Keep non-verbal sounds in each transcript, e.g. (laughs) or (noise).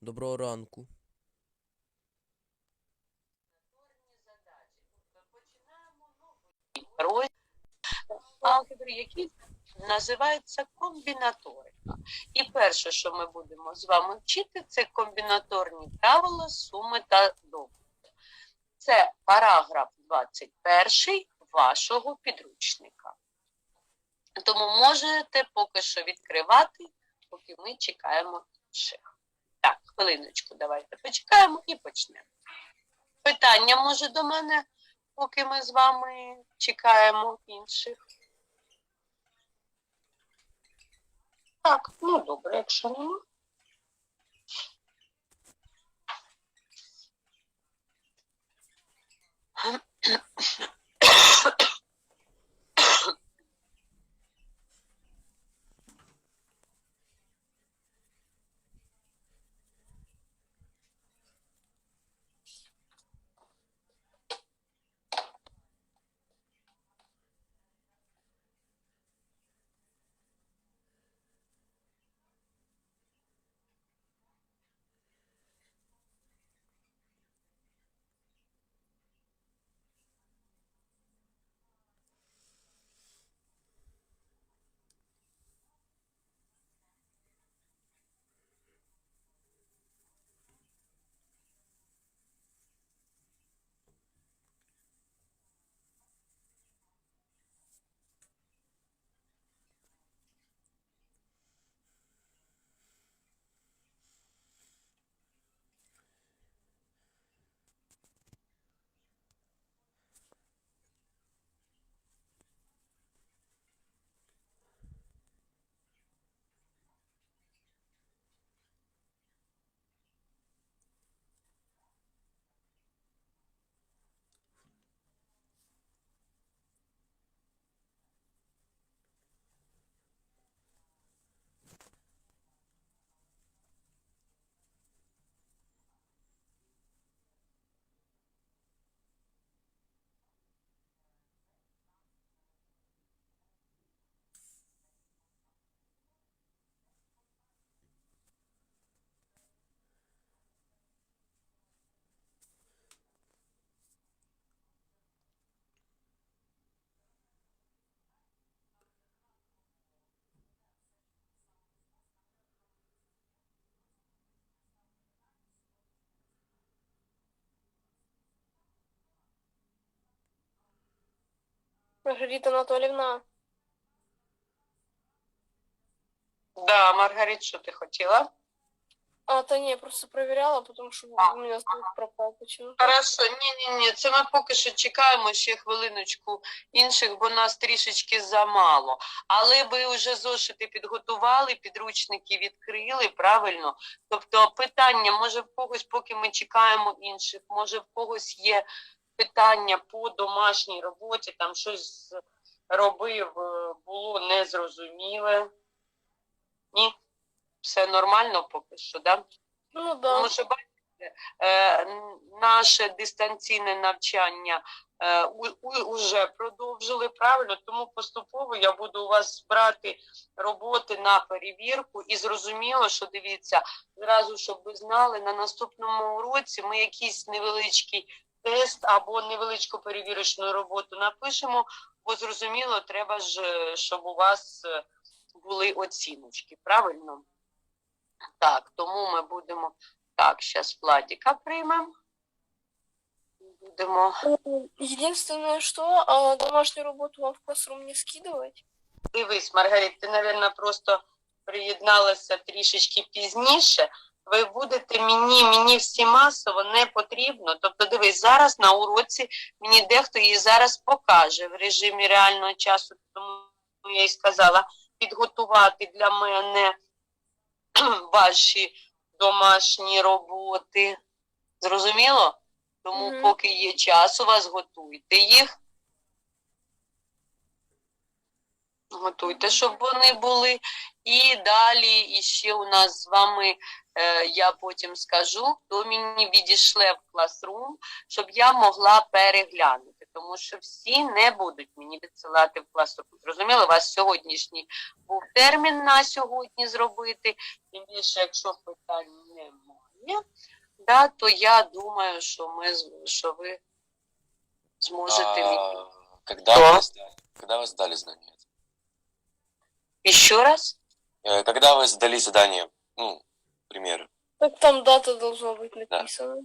Доброго ранку. алгебри, який називається комбінаторика. І перше, що ми будемо з вами вчити, це комбінаторні правила суми та добутку. Це параграф 21 вашого підручника. Тому можете поки що відкривати, поки ми чекаємо інших. Хвилиночку, давайте почекаємо і почнемо. Питання може до мене, поки ми з вами чекаємо інших. Так, ну добре, якщо нема. Маргарита Анатольевна, Да, Маргарит, що ти хотіла? а, то не, я просто проверяла, потому что А, у меня звук пропал почему Хорошо, ні, ні, ні, це ми поки що чекаємо ще хвилиночку інших, бо нас трішечки замало. Але ви вже зошити підготували, підручники відкрили, правильно? Тобто питання, може в когось, поки ми чекаємо інших, може в когось є питання по домашній роботі, там щось робив, е, було незрозуміле. Ні? Все нормально поки що? Да? Ну да. Тому що бачите, е, наше дистанційне навчання е, у- у- уже продовжили правильно, тому поступово я буду у вас брати роботи на перевірку і зрозуміло, що дивіться, зразу, щоб ви знали, на наступному уроці ми якийсь невеличкий тест або невеличку перевірочну роботу напишемо, бо зрозуміло, треба ж, е, щоб у вас е, були оціночки, правильно? Так, тому ми будемо так, зараз Владіка приймемо. Будемо. Единственное, что а, домашнюю работу вам в классрум не скидывать. Дивись, Маргарит, ти, мабуть, просто приєдналася трішечки пізніше. Ви будете мені, мені всі масово не потрібно. Тобто, дивись, зараз на уроці мені дехто її зараз покаже в режимі реального часу, тому я й сказала підготувати для мене (clears throat) ваші домашні роботи. Зрозуміло? Тому, Мгм. поки є час, у вас готуйте їх. Готуйте, щоб вони були. І далі іще у нас з вами, я потім скажу, хто мені відійшле в класрум, щоб я могла переглянути. Тому що всі не будуть мені відсилати в класрум. Зрозуміло, у вас сьогоднішній був термін на сьогодні зробити. Тим більше, якщо питань немає. є, да, то я думаю, що ми з- що ви зможете від... А, когда, Да. вы сдали, когда вы сдали задание? І ще раз? Э, Когда вы сдали задание? Ну, примеры. Так там дата должна быть написана.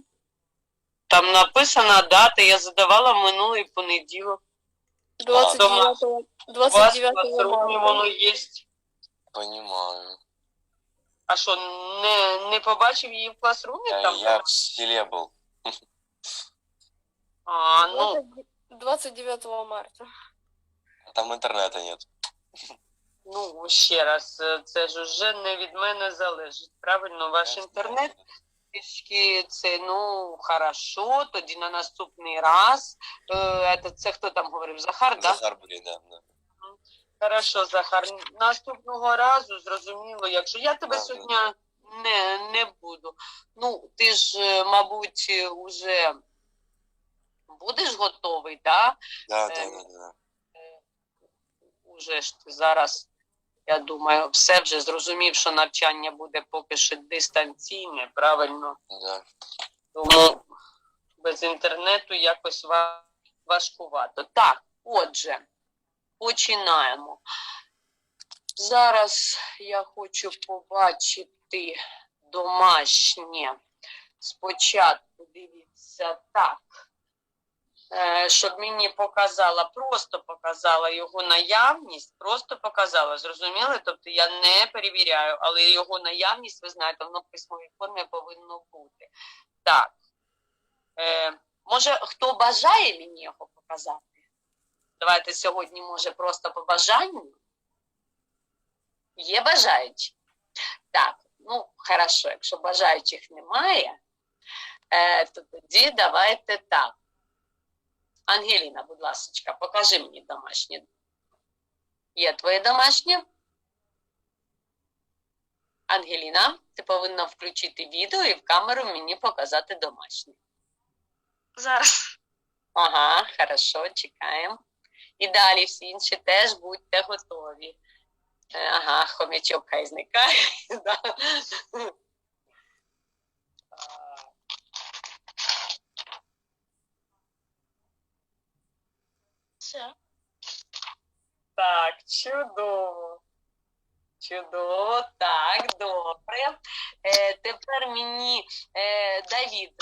Там написана дата, я задавала минулий понеділок. 29 У вас в 29 класрумі марта. воно є. Понимаю. А що, не, не побачив її в класрумі? Э, Там? Я в селе был. А, ну, 20 29 марта. Там интернета нет. Ну, ще раз, е, це ж вже не від мене залежить. Правильно, ваш інтернет трішки це, ну, хорошо, тоді на наступний раз. Це, це хто там говорив? Захар, да? Захар были, да, да. Хорошо, Захар. Наступного разу зрозуміло, якщо я тебе Да, сьогодні не, не буду. Ну, ти ж, е, мабуть, е, уже будеш готовий, да? Да, да, да, да. Уже ж ти зараз, я думаю, все вже зрозумів, що навчання буде поки що дистанційне, правильно? Да. Тому без інтернету якось важкувато. Так, отже, починаємо. Зараз я хочу побачити домашнє. Спочатку дивіться так. Е, Щоб мені показала, просто показала його наявність, просто показала, зрозуміли? Тобто я не перевіряю, але його наявність, ви знаєте, воно в письмовій формі повинно бути. Так. Е, може, хто бажає мені його показати? Давайте сьогодні, може, просто по бажанню. Є бажаючі? Так, ну, хорошо, якщо бажаючих немає, е, то тоді давайте так. Ангеліна, будь ласка, покажи мені домашнє. Є твоє домашнє? Ангеліна, ти повинна включити відео і в камеру мені показати домашнє. Зараз. Ага, хорошо, чекаємо. І далі всі інші теж будьте готові. Е, Ага, хомячок хай зникає. (laughs) Все. Так, чудово. Чудово, так, добре. Е, тепер мені е, Давід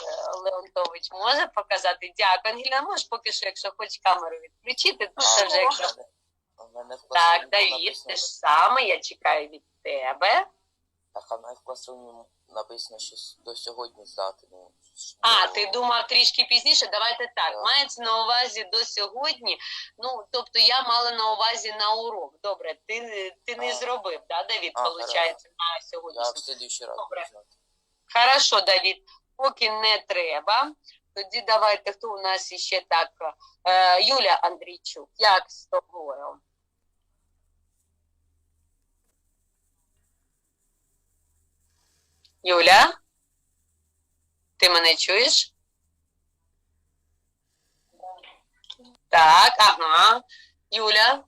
Леонтович може показати. Дякую, Ангеліна, можеш поки що, якщо хочеш камеру відключити, то це вже якщо. Так, Давід, те ж саме, я чекаю від тебе. так, а в мене в класрумі написано, що до сьогодні здати. А, ти думав трішки пізніше? Давайте так. Мається на увазі до сьогодні. Ну, тобто я мала на увазі на урок. Добре, ти, ти не А. зробив, да, Давід, А, виходить, на сьогодні. Я раз Добре. Хорошо, Давід, поки не треба. Тоді давайте, хто у нас іще так. Е, Юля Андрійчук, як з тобою? Юля? Ти мене чуєш? Так, ага. Юля,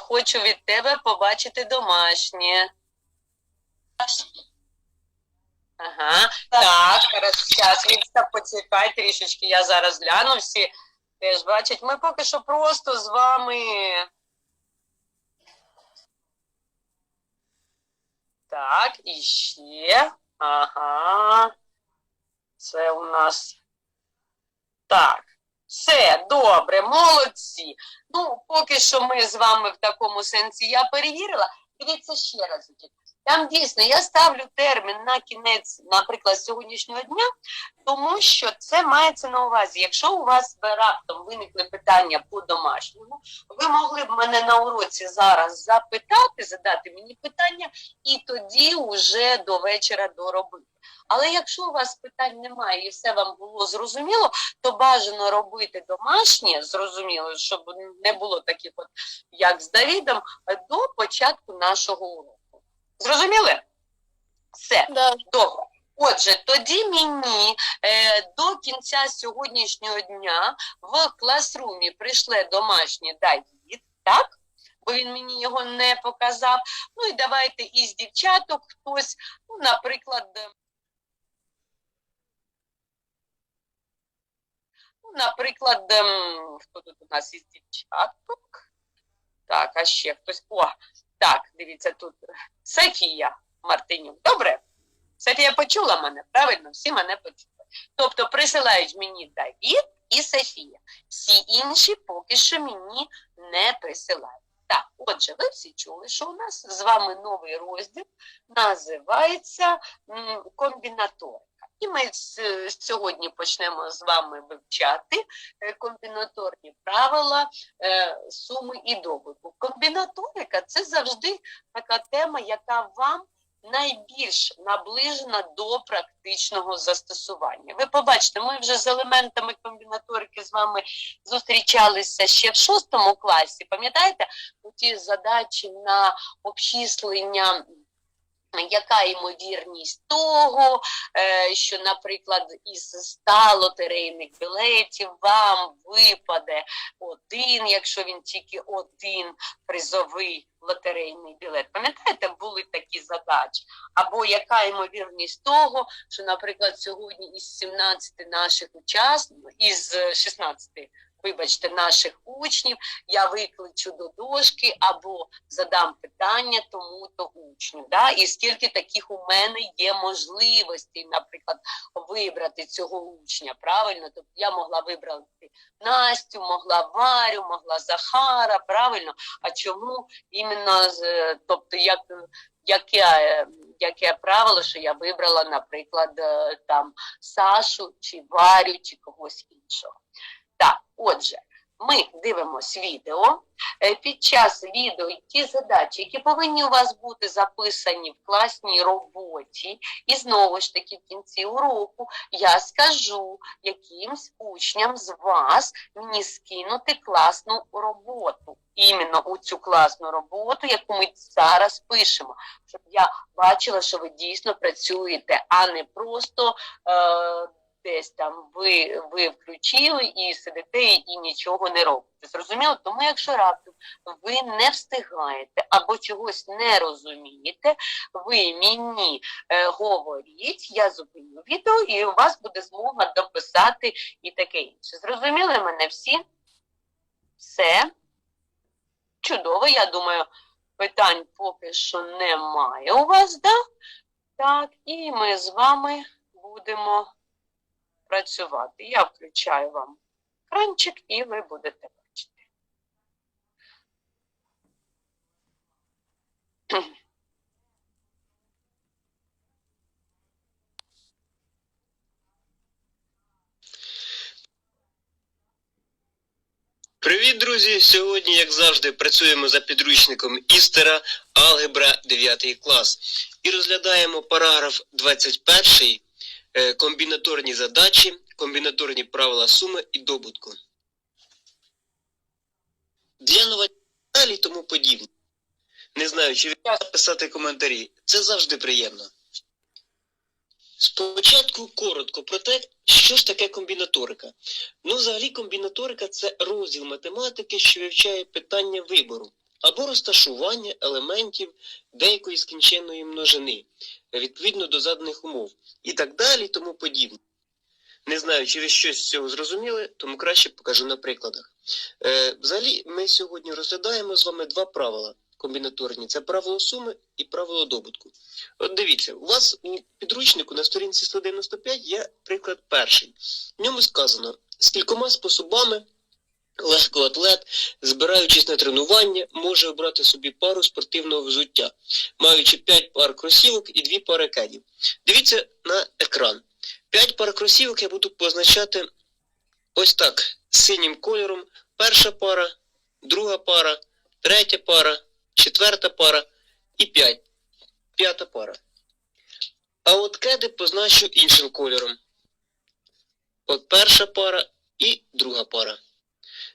хочу від тебе побачити домашнє. Ага, так, зараз почекай трішечки, я зараз гляну, всі теж бачать. Ми поки що просто з вами. Так, і ще. Ага. Це у нас. Так. Все, добре, молодці. Ну, поки що ми з вами в такому сенсі я перевірила. Дивіться ще раз. Там дійсно я ставлю термін на кінець, наприклад, сьогоднішнього дня, тому що це мається на увазі. Якщо у вас раптом виникли питання по домашньому, ви могли б мене на уроці зараз запитати, задати мені питання, і тоді вже до вечора доробити. Але якщо у вас питань немає і все вам було зрозуміло, то бажано робити домашнє, зрозуміло, щоб не було таких, от, як з Давідом, до початку нашого уроку. Зрозуміли? Все. Да. Добре. Отже, тоді мені е, до кінця сьогоднішнього дня в класрумі прийшли домашні даїд, так? Бо він мені його не показав. Ну і давайте із дівчаток хтось, ну, наприклад, е, ну, наприклад, ем, хто тут у нас із дівчаток? Так, а ще хтось. О, так, дивіться тут. Софія Мартинюк. Добре? Софія почула мене, правильно? Всі мене почули. Тобто присилають мені Давід і Софія. Всі інші поки що мені не присилають. Так, отже, ви всі чули, що у нас з вами новий розділ називається комбінаторика. І ми сьогодні почнемо з вами вивчати е, комбінаторні правила е, суми і добутку. Комбінаторика це завжди така тема, яка вам найбільш наближена до практичного застосування. Ви побачите, ми вже з елементами комбінаторики з вами зустрічалися ще в шостому класі. Пам'ятаєте, ті задачі на обчислення. Яка ймовірність того, е, що, наприклад, із 100 лотерейних білетів вам випаде один, якщо він тільки один призовий лотерейний білет. Пам'ятаєте, були такі задачі? Або яка ймовірність того, що, наприклад, сьогодні із 17 наших учасників, із е, 16, вибачте, наших учнів, я викличу до дошки або задам питання тому-то учню. Да? І скільки таких у мене є можливостей, наприклад, вибрати цього учня, правильно? Тобто я могла вибрати Настю, могла Варю, могла Захара, правильно? А чому іменно е, тобто як, яке, яке правило, що я вибрала, наприклад, е, там Сашу чи Варю, чи когось іншого. Отже, ми дивимося відео. Е, Під час відео ті задачі, які повинні у вас бути записані в класній роботі, і знову ж таки в кінці уроку я скажу якимсь учням з вас мені скинути класну роботу. Іменно у цю класну роботу, яку ми зараз пишемо, щоб я бачила, що ви дійсно працюєте, а не просто е, десь там ви, ви включили і сидите і нічого не робите. Зрозуміло? Тому якщо раптом ви не встигаєте або чогось не розумієте, ви мені е, говоріть, я зупиню відео, і у вас буде змога дописати і таке інше. Зрозуміли мене всі? Все. Чудово, я думаю, питань поки що немає у вас, да? Так, і ми з вами будемо працювати. Я включаю вам екранчик, і ви будете бачити. Привіт, друзі! Сьогодні, як завжди, працюємо за підручником Істера Алгебра 9 клас і розглядаємо параграф 21 е, комбінаторні задачі, комбінаторні правила суми і добутку. Для новачків і тому подібне. Не знаю, чи писати коментарі. Це завжди приємно. Спочатку коротко про те, що ж таке комбінаторика. Ну, взагалі, комбінаторика це розділ математики, що вивчає питання вибору або розташування елементів деякої скінченної множини відповідно до заданих умов і так далі, тому подібне. Не знаю, чи ви щось з цього зрозуміли, тому краще покажу на прикладах. Е, взагалі, ми сьогодні розглядаємо з вами два правила комбінаторні: це правило суми і правило добутку. От дивіться, у вас у підручнику на сторінці 195 є приклад перший. В ньому сказано, з кількома способами легкоатлет, збираючись на тренування, може обрати собі пару спортивного взуття, маючи 5 пар кросівок і 2 пари кедів. Дивіться на екран. 5 пар кросівок я буду позначати ось так, синім кольором. Перша пара, друга пара, третя пара, четверта пара і 5. П'ята пара. А от кеди позначу іншим кольором. От перша пара і друга пара.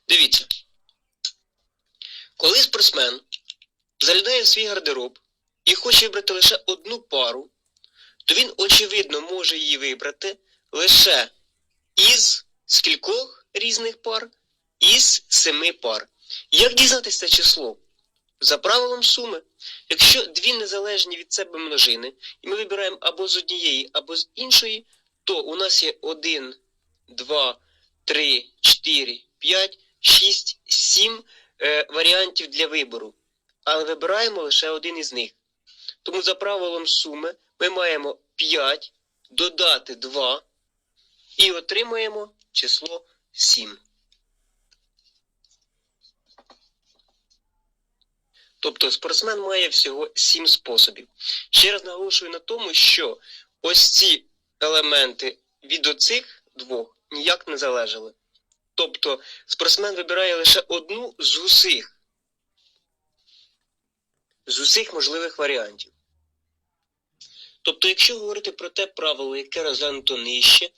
Дивіться. Коли спортсмен залідає в свій гардероб і хоче вибрати лише одну пару, то він, очевидно, може її вибрати лише із скількох різних пар? Із семи пар. Як дізнатися це число? За правилом суми. Якщо дві незалежні від себе множини, і ми вибираємо або з однієї, або з іншої, то у нас є 1, 2, 3, 4, 5, 6, 7 е, варіантів для вибору. Але вибираємо лише один із них. Тому за правилом суми ми маємо 5 додати 2 і отримаємо число 7. Тобто спортсмен має всього 7 способів. Ще раз наголошую на тому, що ось ці елементи від оцих двох ніяк не залежали. Тобто спортсмен вибирає лише одну з усіх, з усіх можливих варіантів. Тобто, якщо говорити про те правило, яке розглянуто нижче,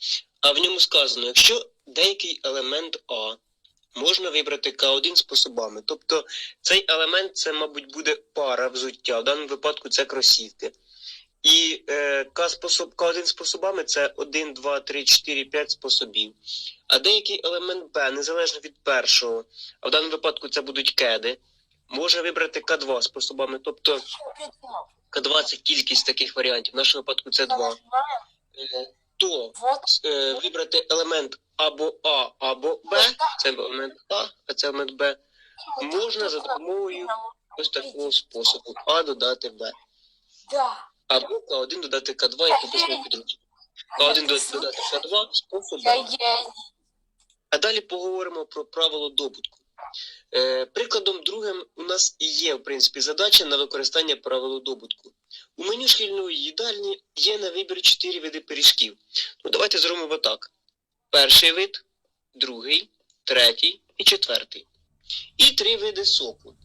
а в ньому сказано, якщо деякий елемент А можна вибрати К1 способами. Тобто цей елемент це, мабуть, буде пара взуття, в даному випадку це кросівки. І е, К способ, К1 способами це 1, 2, 3, 4, 5 способів. А деякий елемент Б, незалежно від першого, а в даному випадку це будуть кеди, можна вибрати К2 способами. Тобто К2 це кількість таких варіантів, в нашому випадку це 2. Е, то е, вибрати елемент або А, або Б, це елемент А, а це елемент Б, можна за допомогою ось такого способу А додати Б. Або К1 додати К2, як написано в підручнику. К1 додати К2, спосіб Я А далі поговоримо про правило добутку. Е, прикладом другим у нас і є, в принципі, задача на використання правила добутку. У меню шкільної їдальні є на вибір 4 види пиріжків. Ну, давайте зробимо так. Перший вид, другий, третій і четвертий. І три види соку.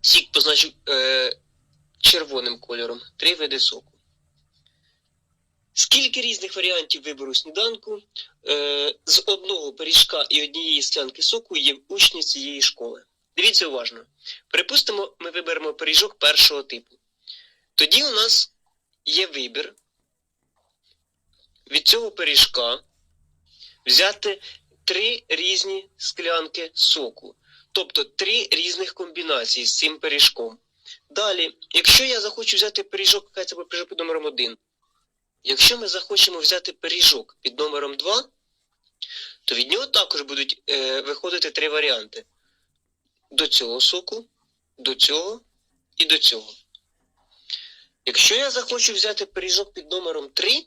Сік позначив е, червоним кольором. Три види соку. Скільки різних варіантів вибору сніданку е, з одного пиріжка і однієї склянки соку є учні цієї школи? Дивіться уважно. Припустимо, ми виберемо пиріжок першого типу. Тоді у нас є вибір від цього пиріжка взяти три різні склянки соку, тобто три різних комбінації з цим пиріжком. Далі, якщо я захочу взяти пиріжок, хай це буде пиріжок під номером 1, якщо ми захочемо взяти пиріжок під номером 2, то від нього також будуть е, виходити три варіанти: до цього соку, до цього і до цього. Якщо я захочу взяти пиріжок під номером 3,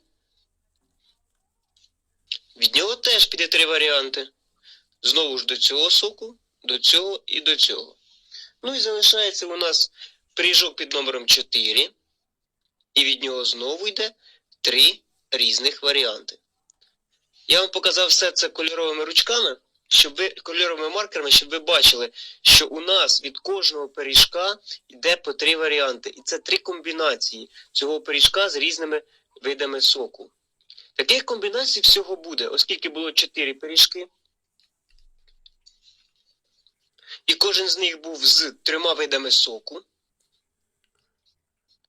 від нього теж піде три варіанти. Знову ж до цього соку, до цього і до цього. Ну і залишається у нас пиріжок під номером 4, і від нього знову йде три різних варіанти. Я вам показав все це кольоровими ручками, щоб ви кольоровими маркерами, щоб ви бачили, що у нас від кожного пиріжка йде по три варіанти. І це три комбінації цього пиріжка з різними видами соку. Таких комбінацій всього буде, оскільки було чотири пиріжки. І кожен з них був з трьома видами соку.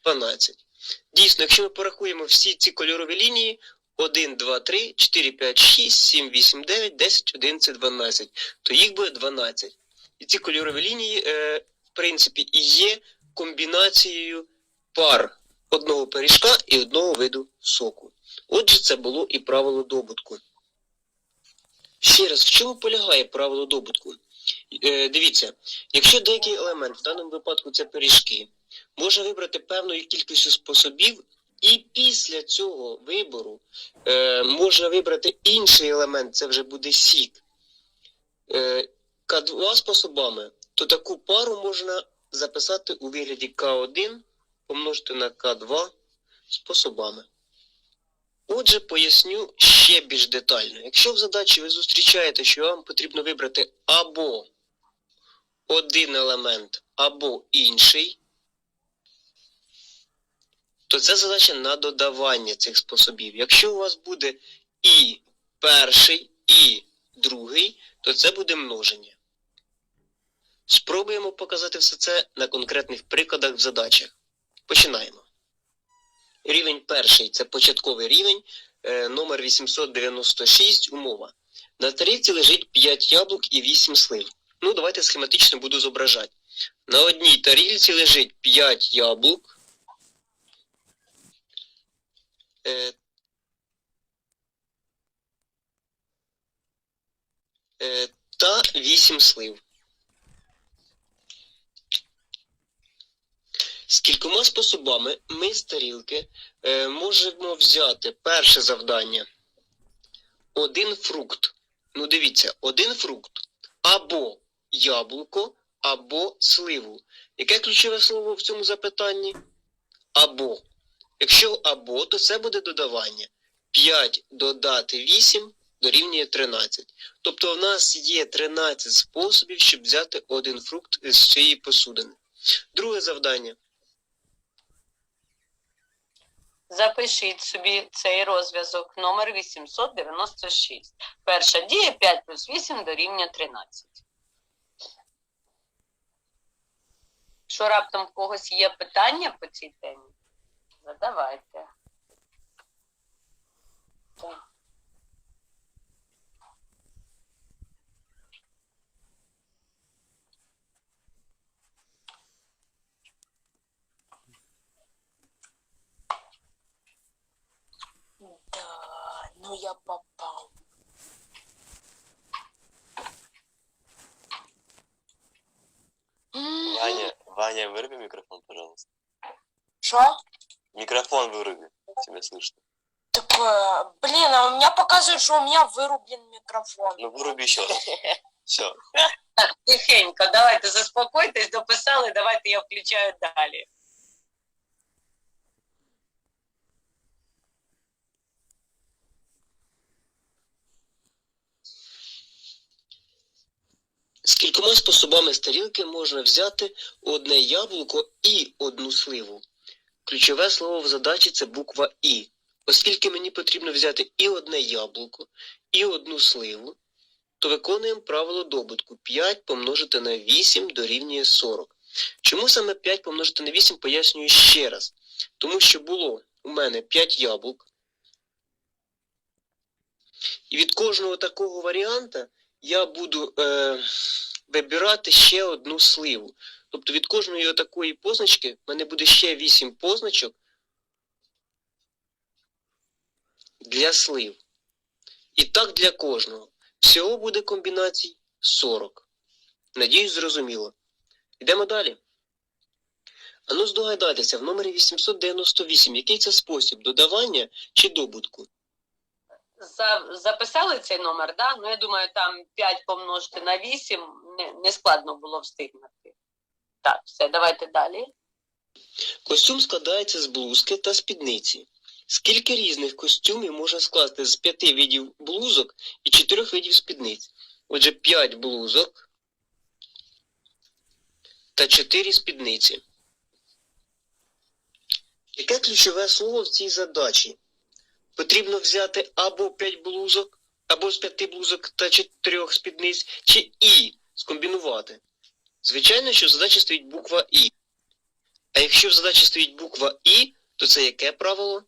12. Дійсно, якщо ми порахуємо всі ці кольорові лінії 1, 2, 3, 4, 5, 6, 7, 8, 9, 10, 11, 12, то їх буде 12. І ці кольорові лінії, е, в принципі, і є комбінацією пар одного пиріжка і одного виду соку. Отже, це було і правило добутку. Ще раз, в чому полягає правило добутку? Е, дивіться, якщо деякий елемент, в даному випадку це пиріжки, можна вибрати певною кількістю способів, і після цього вибору е, можна вибрати інший елемент, це вже буде сік. Е, К2 способами, то таку пару можна записати у вигляді К1 помножити на К2 способами. Отже, поясню ще більш детально. Якщо в задачі ви зустрічаєте, що вам потрібно вибрати або один елемент, або інший, то це задача на додавання цих способів. Якщо у вас буде і перший, і другий, то це буде множення. Спробуємо показати все це на конкретних прикладах в задачах. Починаємо. Рівень перший це початковий рівень, е, номер 896, умова. На тарілці лежить 5 яблук і 8 слив. Ну, давайте схематично буду зображати. На одній тарілці лежить 5 яблук. Е, е, та 8 слив. З кількома способами ми з тарілки е, можемо взяти перше завдання. Один фрукт. Ну, дивіться, один фрукт або яблуко, або сливу. Яке ключове слово в цьому запитанні? Або. Якщо або, то це буде додавання. 5 додати 8 дорівнює 13. Тобто в нас є 13 способів, щоб взяти один фрукт з цієї посудини. Друге завдання. Запишіть собі цей розв'язок номер 896. Перша дія 5 плюс 8 дорівнює 13. Що раптом в когось є питання по цій темі? Задавайте. Так. Да, ну я попав. Ваня, Ваня, выруби микрофон, пожалуйста. Що? Микрофон выруби, тебя слышно. Так, э, блин, а у меня показывает, что у меня вырублен микрофон. Ну выруби еще раз. (laughs) Все. Так, тихенько, давайте заспокойтесь, дописали, давайте я включаю далі. З кількома способами з тарілки можна взяти одне яблуко і одну сливу. Ключове слово в задачі це буква І. Оскільки мені потрібно взяти і одне яблуко, і одну сливу, то виконуємо правило добутку 5 помножити на 8 дорівнює 40. Чому саме 5 помножити на 8 пояснюю ще раз. Тому що було у мене 5 яблук. І від кожного такого варіанта я буду е, вибирати ще одну сливу. Тобто від кожної такої позначки в мене буде ще 8 позначок для слив. І так для кожного. Всього буде комбінацій 40. Надіюсь, зрозуміло. Йдемо далі. А ну здогадайтеся, в номері 898, який це спосіб додавання чи добутку? За, записали цей номер, да? Ну, я думаю, там 5 помножити на 8 не, не складно було встигнути. Так, все, давайте далі. Костюм складається з блузки та спідниці. Скільки різних костюмів можна скласти з п'яти видів блузок і чотирьох видів спідниць? Отже, п'ять блузок та чотири спідниці. Яке ключове слово в цій задачі? Потрібно взяти або 5 блузок, або з 5 блузок та 4 спідниць, чи і скомбінувати. Звичайно, що в задачі стоїть буква І. А якщо в задачі стоїть буква І, то це яке правило?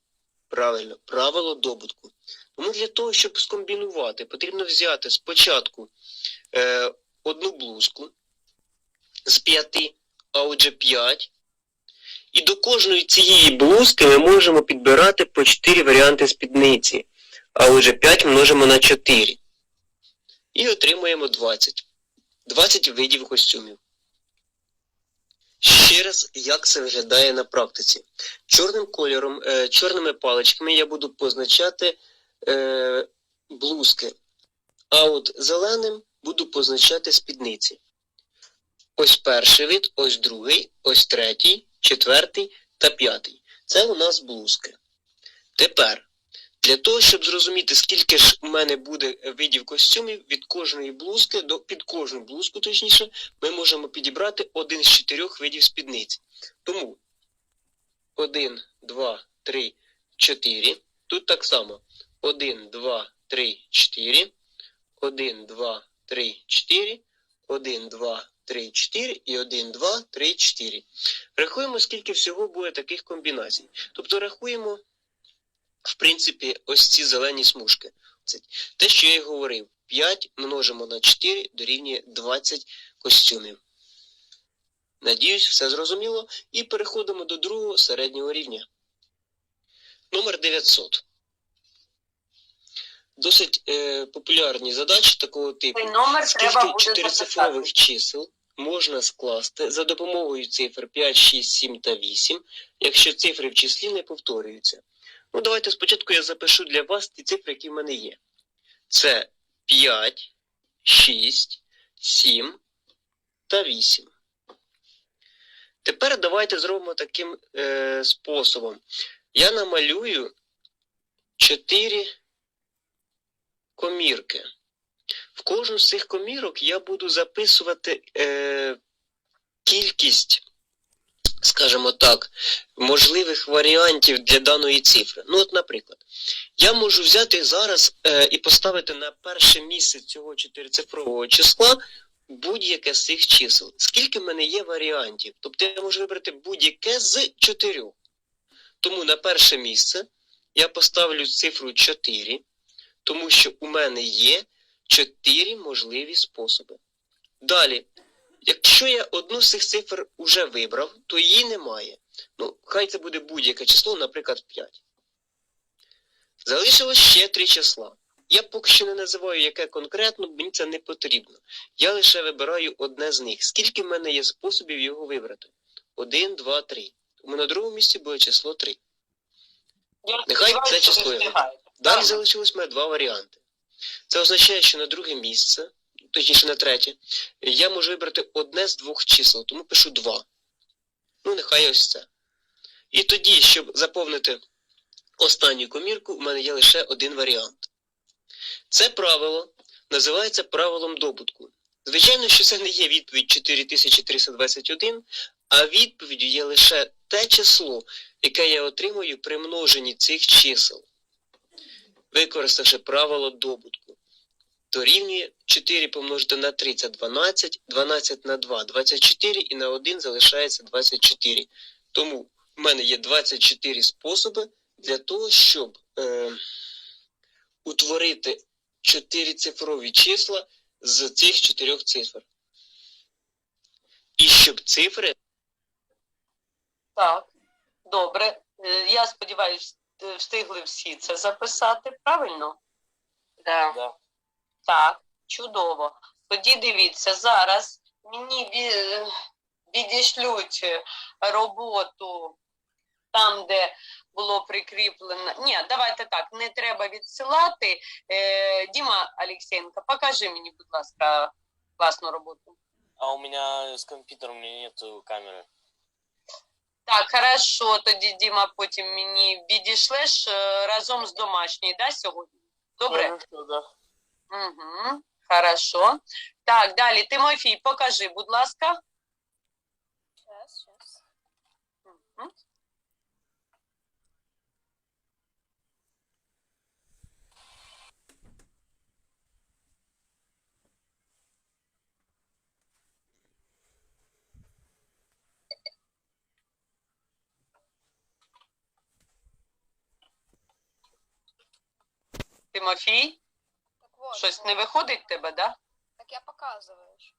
Правильно, правило добутку. Тому для того, щоб скомбінувати, потрібно взяти спочатку е, одну блузку з п'яти, а отже 5. І до кожної цієї блузки ми можемо підбирати по 4 варіанти спідниці. А отже 5 множимо на 4. І отримуємо 20. 20 видів костюмів. Ще раз, як це виглядає на практиці. Чорним кольором, е, чорними паличками я буду позначати е, блузки, а от зеленим буду позначати спідниці. Ось перший вид, ось другий, ось третій, четвертий та п'ятий. Це у нас блузки. Тепер, для того, щоб зрозуміти, скільки ж у мене буде видів костюмів, від кожної блузки до під кожну блузку, точніше, ми можемо підібрати один з чотирьох видів спідниць. Тому 1, 2, 3, 4. Тут так само. 1, 2, 3, 4. 1, 2, 3, 4. 1, 2, 3, 4 і 1, 2, 3, 4. Рахуємо, скільки всього буде таких комбінацій. Тобто рахуємо, в принципі, ось ці зелені смужки. Це те, що я й говорив. 5 множимо на 4 дорівнює 20 костюмів. Надіюсь, все зрозуміло. І переходимо до другого середнього рівня. Номер 900. досить е, популярні задачі такого типу. Номер Скільки чотирицифрових чисел можна скласти за допомогою цифр 5, 6, 7 та 8, якщо цифри в числі не повторюються? Ну, давайте спочатку я запишу для вас ті цифри, які в мене є. Це 5, 6, 7 та 8. Тепер давайте зробимо таким е, способом. Я намалюю 4 комірки. В кожну з цих комірок я буду записувати е, кількість, скажімо так, можливих варіантів для даної цифри. Ну, от, наприклад, я можу взяти зараз е, і поставити на перше місце цього чотирицифрового числа будь-яке з цих чисел. Скільки в мене є варіантів? Тобто я можу вибрати будь-яке з чотирьох. Тому на перше місце я поставлю цифру 4, тому що у мене є чотири можливі способи. Далі, якщо я одну з цих цифр уже вибрав, то її немає. Ну, хай це буде будь-яке число, наприклад, 5. Залишилось ще три числа. Я поки що не називаю, яке конкретно, мені це не потрібно. Я лише вибираю одне з них. Скільки в мене є способів його вибрати? Один, два, три. Тому на другому місці буде число 3. Я Нехай це число є. Далі залишилось в мене два варіанти. Це означає, що на друге місце, точніше на третє, я можу вибрати одне з двох чисел, тому пишу 2. Ну, нехай ось це. І тоді, щоб заповнити останню комірку, у мене є лише один варіант. Це правило називається правилом добутку. Звичайно, що це не є відповідь 4321, а відповіддю є лише те число, яке я отримую при множенні цих чисел використавши правило добутку. Дорівнює 4 помножити на 3 це 12, 12 на 2 24 і на 1 залишається 24. Тому в мене є 24 способи для того, щоб е, утворити 4 цифрові числа з цих 4 цифр. І щоб цифри Так, добре. Е, Я сподіваюся, встигли всі це записати, правильно? Да. Да. Так, чудово. Тоді дивіться, зараз мені ві- відішлють роботу там, де було прикріплено. Ні, давайте так, не треба відсилати. Е, Діма Олексєнко, покажи мені, будь ласка, класну роботу. А у компьютером у меня нету камеры. Так, хорошо, тоді Діма потім мені відійшлеш е, разом з домашньою, да, сьогодні? Добре? Да. Угу, хорошо. Так, далі, Тимофій, покажи, будь ласка. Сейчас. Мгм. Тимофій, вот. щось вот. не виходить в тебе, да? Так я показываю. ж.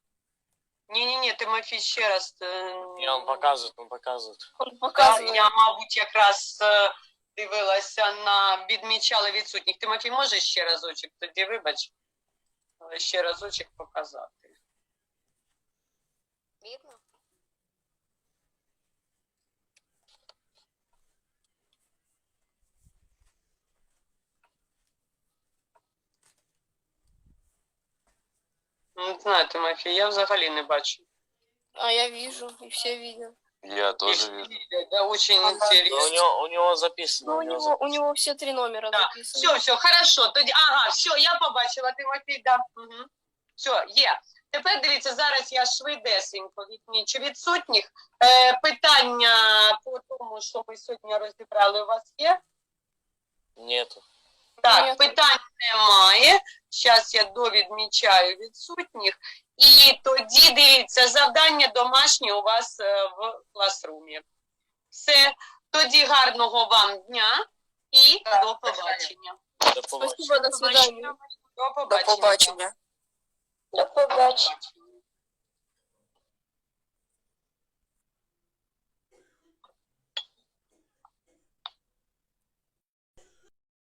Ні-ні-ні, Тимофій ще раз. е, Не, он показывает, он показывает. Он Так, показывает. я, мабуть, якраз е, дивилася на відмічали відсутніх. Тимофій, можеш ще разочок тоді, вибач, але ще разочок показати. Видно? Не знаю, Тимофій, я взагалі не бачу. А я вижу, и все видят. Я тоже вижу. Да, очень Ага. Но у интересно. него, у него записано. Ну, у него него, у записано. него все три номера Да, записаны. Все, все, хорошо. Тоді, ага, все, я побачила, Тимофій, да. Угу. Все, є. Тепер дивіться, зараз я швидесенько відмічу відсутніх. Е, питання по тому, що ми сьогодні розібрали, у вас є? Нету. Так, Ні. питань немає. Зараз я довідмічаю відсутніх. І тоді дивіться, завдання домашнє у вас е, в класрумі. Все. Тоді гарного вам дня і до побачення. До побачення. Спасибо, до свидания. До побачення. До побачення. До побачення.